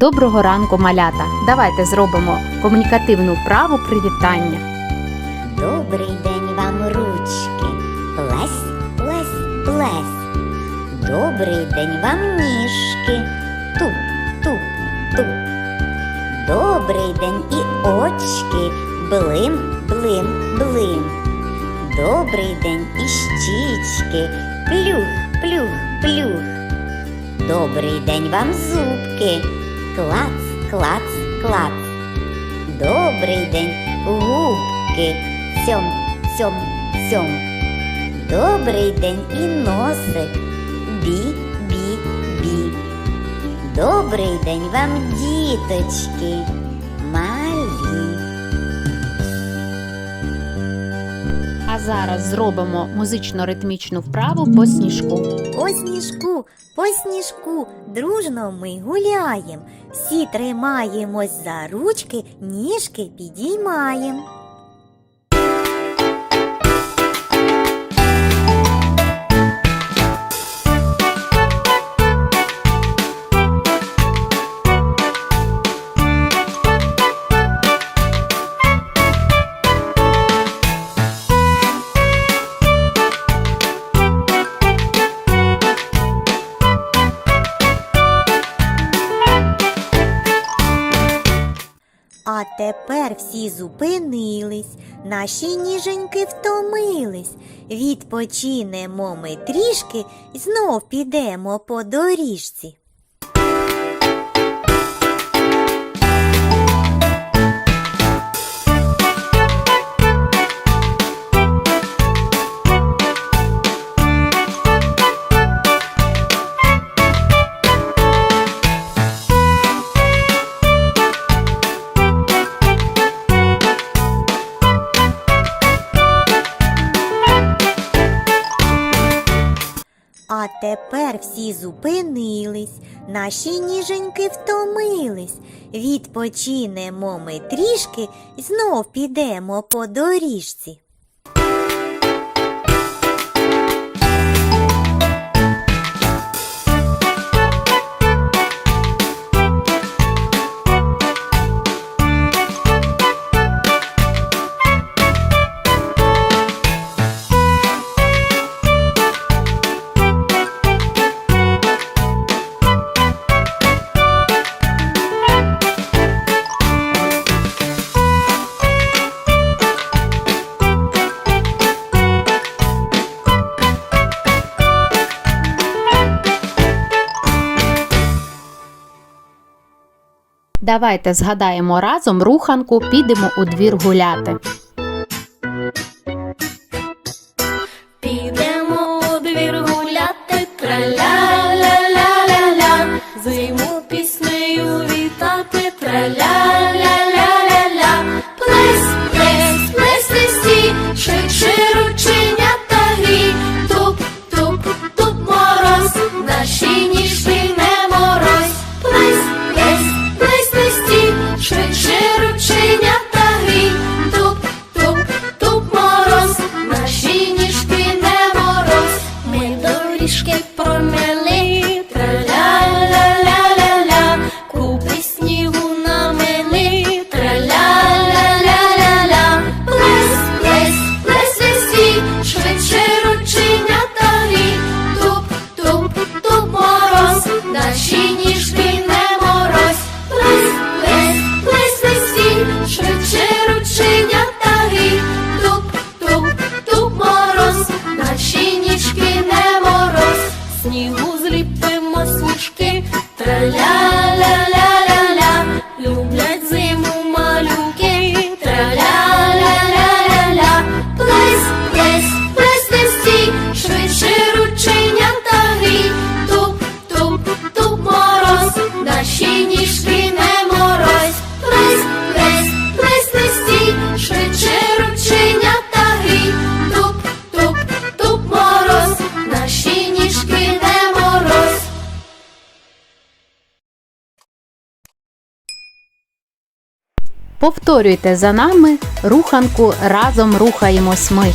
Доброго ранку, малята! Давайте зробимо комунікативну вправу привітання. Добрий день вам ручки, плесь, плесь, плесь. Добрий день вам ніжки, туп, туп, туп. Добрий день і очки, блим, блим, блим. Добрий день і щічки, плюх, плюх, плюх. Добрий день вам зубки, клац, клац, клац. Добрий день, губки, Сьом, сьом, сьом. Добрий день і носик, бі, бі, бі. Добрий день вам, діточки, зараз зробимо музично-ритмічну вправу по сніжку. По сніжку, по сніжку, дружно ми гуляєм. Всі тримаємось за ручки, ніжки підіймаєм. А тепер всі зупинились, наші ніженьки втомились. Відпочинемо ми трішки знов підемо по доріжці. А тепер всі зупинились, наші ніженьки втомились. Відпочинемо ми трішки знов підемо по доріжці. Давайте згадаємо разом руханку, підемо у двір гуляти. Повторюйте за нами руханку разом рухаємось ми.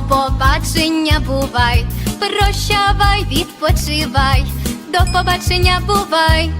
Побачення бувай, прощавай, відпочивай, до побачення бувай.